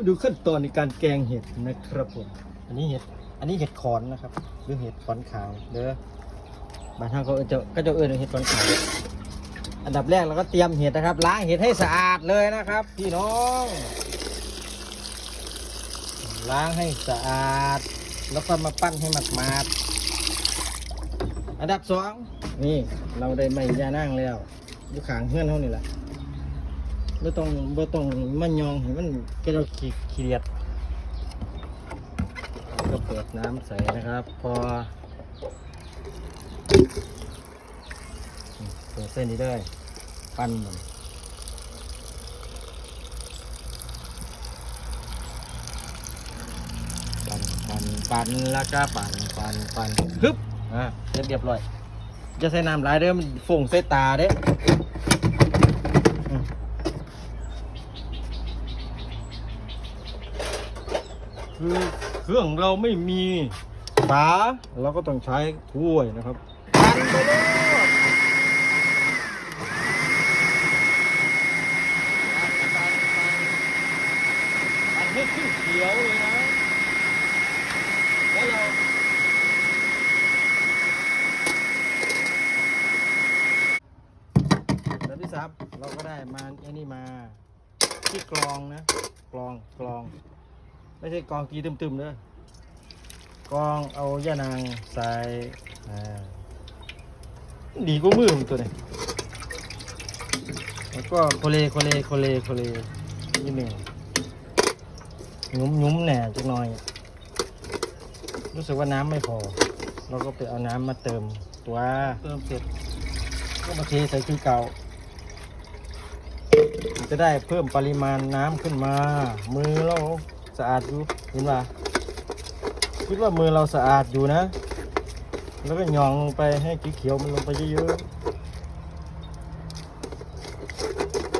มาดูขั้นตอนในการแกงเห็ดนะครับผม อันนี้เห็ด อันนี้เห็ดขอนนะครับ หรือเห็ดขอนขาว เด้อบางท่านก็จะก็จะเอื้อนเห็ดขอนขาว อันดับแรกเราก็เตรียมเห็ดนะครับ ล้างเห็ดให้สะอาดเลยนะครับ พี่น้อง ล้างให้สะอาด แล้วก็มาปั้นให้หมาดๆอันดับสองนี่เราได้ไม่ยานั่งแล้วอยู่ขางเพื่อนเขานี่แหละ ไม่ต้องไม่ต้องมันยองเห็นมันก็เราขี้เกียจก็เปิดน้ำใส่นะครับ พอเปิดเส้นนี้เลยปั้นมันปั้นปั้นปั้นแล้วก็ปั้นปั้นปั้นฮึบอะเร็จเรียบร้อยจะใส่น้ำหลายเด้อมันฝงใส่ตาเด้อืมคือเค รื่องเราไม่มีฝาเราก็ต้องใช้ถ้วยนะครับปั้นไปเลยปั้นให้ขึ้นเขียวเลยนะ แล้วเราแล้วที่สามเราก็ได้มาไอ้นี่มาที่กรองนะกรองกรอง ไม่ใช่กรองกีตึมๆเด้อกรองเอาย่านางใส่อ่าดีกว่ามือของตัวนี้แล้วก็โคเลโคเลโคเลโคเลนิดหนึ่งยุ้มยุ้มแหน่จักหน่อย รู้สึกว่าน้ำไม่พอ เราก็ไปเอาน้ำมาเติมตัวเติมเสร็จก็มาเทใส่คือเก่า จะได้เพิ่มปริมาณน้ำขึ้นมา มือเรา สะอาดอยู่เห็นป่ะคิดว่ามือเราสะอาดอยู่นะ แล้วก็หยองลงไปให้เขียวๆมันลงไปเยอะๆ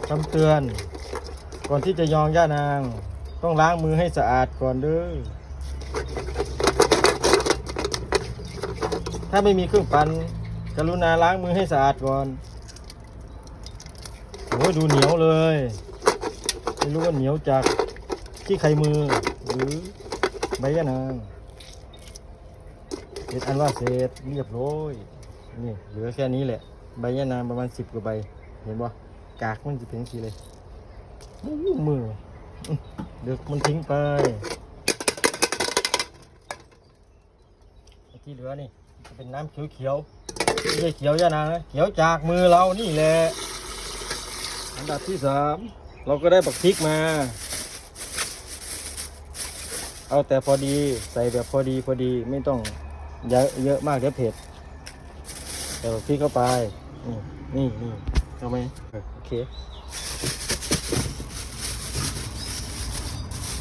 คำเตือน ก่อนที่จะยองย่านาง ต้องล้างมือให้สะอาดก่อนเด้อถ้าไม่มีเครื่องปั่นกรุณาล้างมือให้สะอาดก่อนโอ้ดูเหนียวเลย ไม่รู้ว่าเหนียวจาก ที่ไข่มือ หรือใบยะนางเสร็จอันว่าเสร็จเรียบร้อยนี่เหลือแค่นี้แหละ ใบยะนางประมาณสิบกว่าใบ เห็นบ่กากมันจะเป็นสีเลยมือเดี๋ยวมันทิ้งไปที่เหลือนี่จะเป็นน้ำเขียวๆไม่ใช่เขียวยานางนะเขียวจากมือเรานี่แหละอันดับที่สามเราก็ได้บักพริกมา เอาแต่พอดีใส่แบบพอดีพอดีไม่ต้องเยอะเยอะมากเดี๋ยวเผ็ดใส่พริกเข้าไป นี่นี่เอาไหมโอเค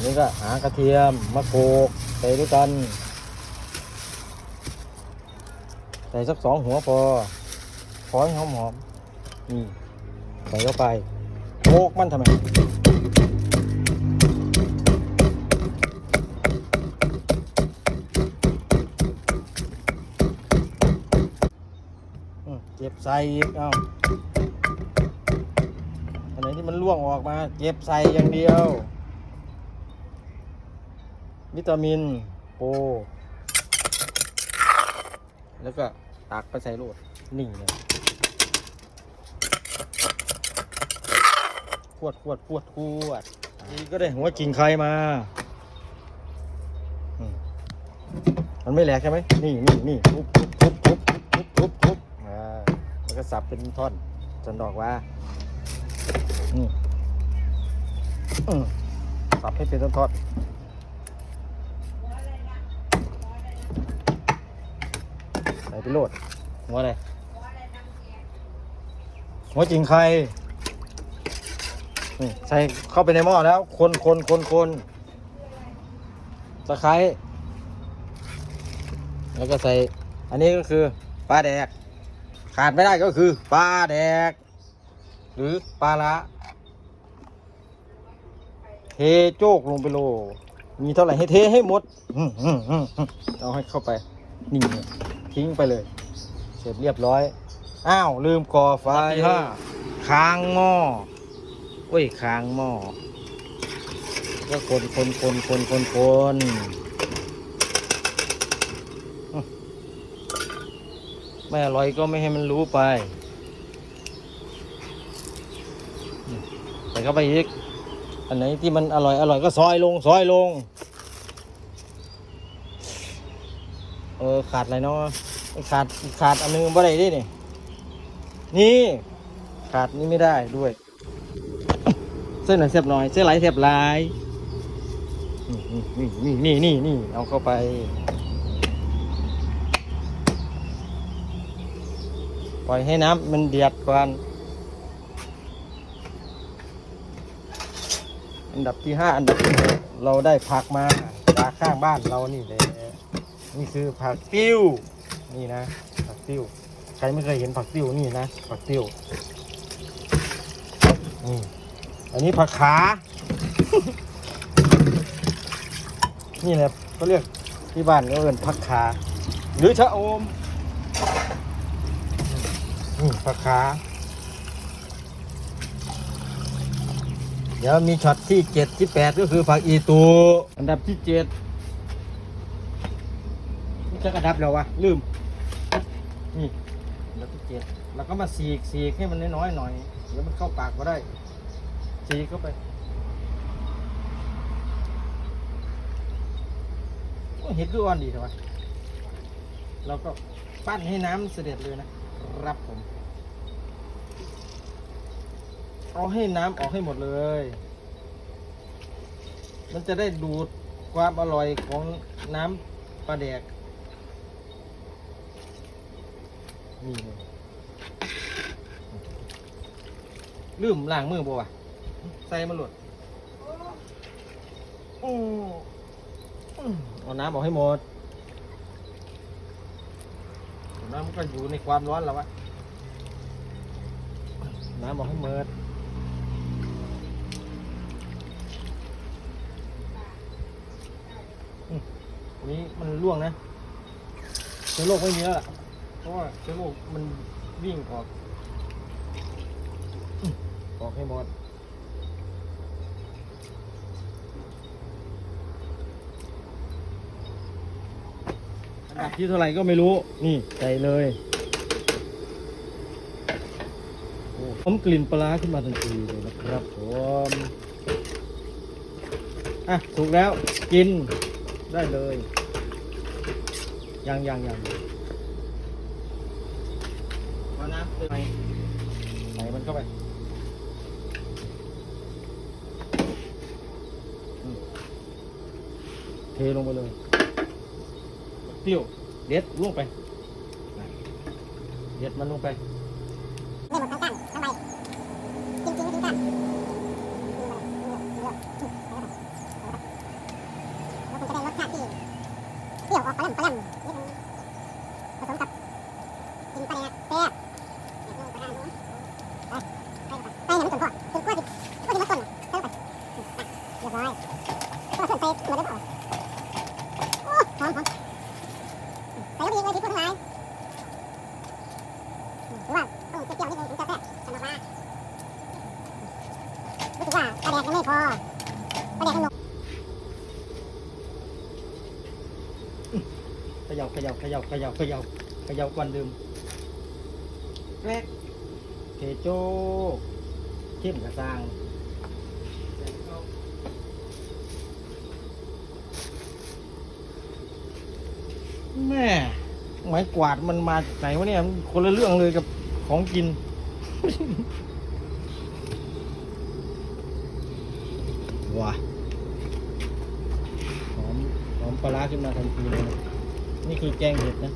นี่ก็หากระเทียมมะโขกใส่ด้วยกัน ใส่สักสองหัวพอพอให้หอมหอมนี่ใส่เข้าไปโขกมันทำไม เก็บใส่อีกเอ้าอันไหนที่มันล่วงออกมาเก็บใส่อย่างเดียว วิตามินโปรแล้วก็ตักไปใส่โลดนี่งเลยขวดขวดขวดขวดนี่ก็ได้หัวกิ่งไข่มา มันไม่แหลกใช่ไหมนี่นี่นี่ทุบทุบทุบทุบทุบทุบทุบ แล้วก็สับเป็นท่อนสันดอกว่านี่สับให้เป็นท่อนๆใส่ไปโลดหัวอะไรหัวจิงไข่นี่ใส่เข้าไปในหม้อแล้ว คนคนคนคนตะไคร้แล้วก็ใส่ อันนี้ก็คือปลาแดก ขาดไม่ได้ก็คือปลาแดก หรือปลาละเทโจกลงไปโล มีเท่าไหร่ให้เทให้หมดอื้อหือหือหือเอาให้เข้าไป นี่ทิ้งไปเลย เสร็จเรียบร้อย อ้าว ลืมก่อไฟห้าค้างหม้อเว้ยค้างหม้อก็คนคนคนคนคนคนอื้อ ไม่อร่อยก็ไม่ให้มันรู้ไปใส่เข้าไปอีก อันไหนที่มันอร่อยอร่อยก็ซอยลงซอยลง เออขาดอะไรเนาะขาดขาดอันนึงบ่ได้ดินี่นี่ ขาดนี่ไม่ได้ด้วย เส้นหน่อยเสียบหน่อย เส้นไหลเสียบหลายนี่นี่นี่นี่นี่เอาเข้าไป ล่อยให้น้ำมันเดือดก่อน อันดับที่ห้าอันดับที่หกเราได้ผักมาจากข้างบ้านเรานี่เลยนี่คือผักติ้ว นี่นะ ผักติ้ว ใครไม่เคยเห็นผักติ้วนี่นะ ผักติ้วนี่อันนี้ผักขา นี่แหละเขาเรียกที่บ้านเขาเรียกผักขา หรือชะอม นี่ผักขาเดี๋ยวมีช็อตที่เจ็ดที่แปดก็คือผักอีตู อันดับที่เจ็ดนี่จะกระดับแล้ววะลืม นี่อันดับที่เจ็ดแล้วก็มาสีกสีกให้มันน้อยๆหน่อยเดี๋ยวมันเข้าปากก็ได้ สีกเข้าไปเห็ดคืออ่อนดีใช่ไหมเราก็ปั้นให้น้ำเสด็จเลยนะ ครับผม เอาให้น้ำออกให้หมดเลย มันจะได้ดูดความอร่อยของน้ำปลาแดก นี่เลยลืมล้างมือบ่วะใส่มาหลดอืมอืมเอาน้ำออกให้หมด น้ำมันก็อยู่ในความร้อนแล้ววะน้ำออกให้หมดอันนี้มันร่วงนะเชื้อโรคไม่มีแล้วล่ะเพราะว่าเชื้อโรคมันวิ่งออกออกให้หมด อันดับที่เท่าไหร่ก็ไม่รู้นี่ใส่เลยโอ้หอมกลิ่นปลาร้าขึ้นมาทันทีเลยนะครับผมอะถูกแล้วกินได้เลยยังยังยังมาน้ำใส่ใส่มันเข้าไปอืมเทลงไปเลย เปรี้ยวเด็ดลงไปเด็ดมันลงไป ไม่หมดทั้งก้านทั้งใบจริงๆไม่ทิ้งก้านแล้วคุณจะได้รสชาติที่เปรี้ยวออกปลาแหลมปลาแหลมนิดนึงผสมกับกินปลาแดกแซ่บเดี๋ยวลงไปหน้านู้นไปไปไปไปให้มันจนพอจนกว่าจะกว่าจะมาต้นเท่าไปเรียบร้อยก็ส่วนใส่ตัวได้เปล่าโอ้หอมหอม ใส่ลูกอีกเลยที่พูดทั้งหลายหรือว่าต้องเปรี้ยวนิดนึงถึงจะแซ่บสำหรับว่ารู้สึกว่าปลาแดกยังไม่พอปลาแดกทั้งนมเขย่าเขย่าเขย่าเขย่าเขย่าเขย่าก่อนดื่มแรกเทโจเข้มกระซังแม่ ไม้กวาดมันมาจากไหนวะเนี่ยมันคนละเรื่องเลยกับของกิน ว้าหอมหอมปลาร้าขึ้นมาทันทีเลยนะนี่คือแกงเห็ดนะ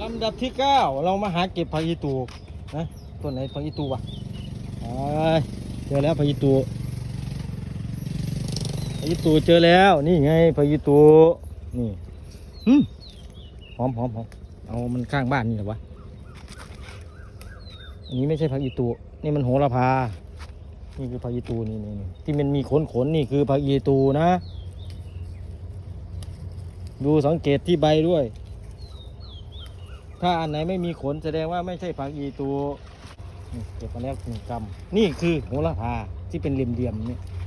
ลำดับที่เก้าเรามาหาเก็บผักอีตูนะต้นไหนผักอีตูวะอ่าเจอแล้วผักอีตู ผักอีตูเจอแล้ว นี่ไงผักอีตูนี่หอมหอมหอมเอามันข้างบ้านนี่เหรอวะอันนี้ไม่ใช่ผักอีตูนี่มันโหระพา นี่คือผักอีตูนี่นี่นี่ที่มันมีขนขนนี่คือผักอีตูนะ ดูสังเกตที่ใบด้วย ถ้าอันไหนไม่มีขนแสดงว่าไม่ใช่ผักอีตูเก็บมาแล้วหนึ่งกำนี่คือโหระพาที่เป็นเหลี่ยมๆนี่อืม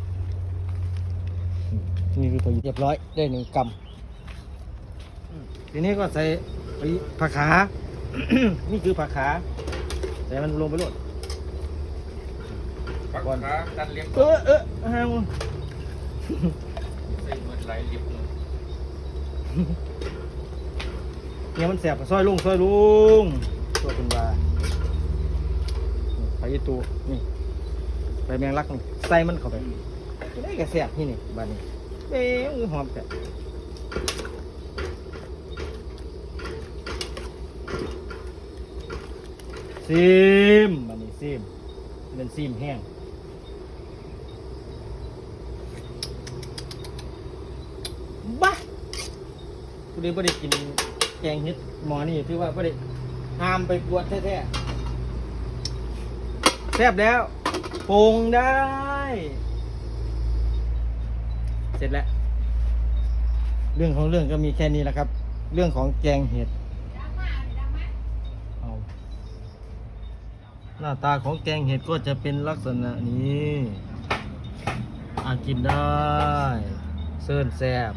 นี่คือพอเรียบร้อยได้หนึ่งกำอืมทีนี้ก็ใส่ไปผักขา นี่คือผักขาใส่มันลงไปโลดปักขากันเลี้ยงเออเออห่างใส่เหมือนไหลลิบเลยเนี่ยมันแสบกับซอยลุงซอยลุงตัวคุณว่านี่ไปอีตูนี่ไปแมงลักนี่ใส่มันเข้าไปได้กระแสบนี่นี่บ้านนี้ เอ้ยหอมแต่ซิมบ้านนี้ซิมเป็นซิมแห้งบ้ากูได้บ่ได้กินแกงเห็ดหมอนี่ถือว่าบ่ได้ห้ามไปบวชแท้ๆแซ่บแล้วปรุงได้ เสร็จแล้ว เรื่องของเรื่องก็มีแค่นี้แหละครับ เรื่องของแกงเห็ดเอาหน้าตาของแกงเห็ดก็จะเป็นลักษณะนี้อากินได้เซิ่นแซ่บ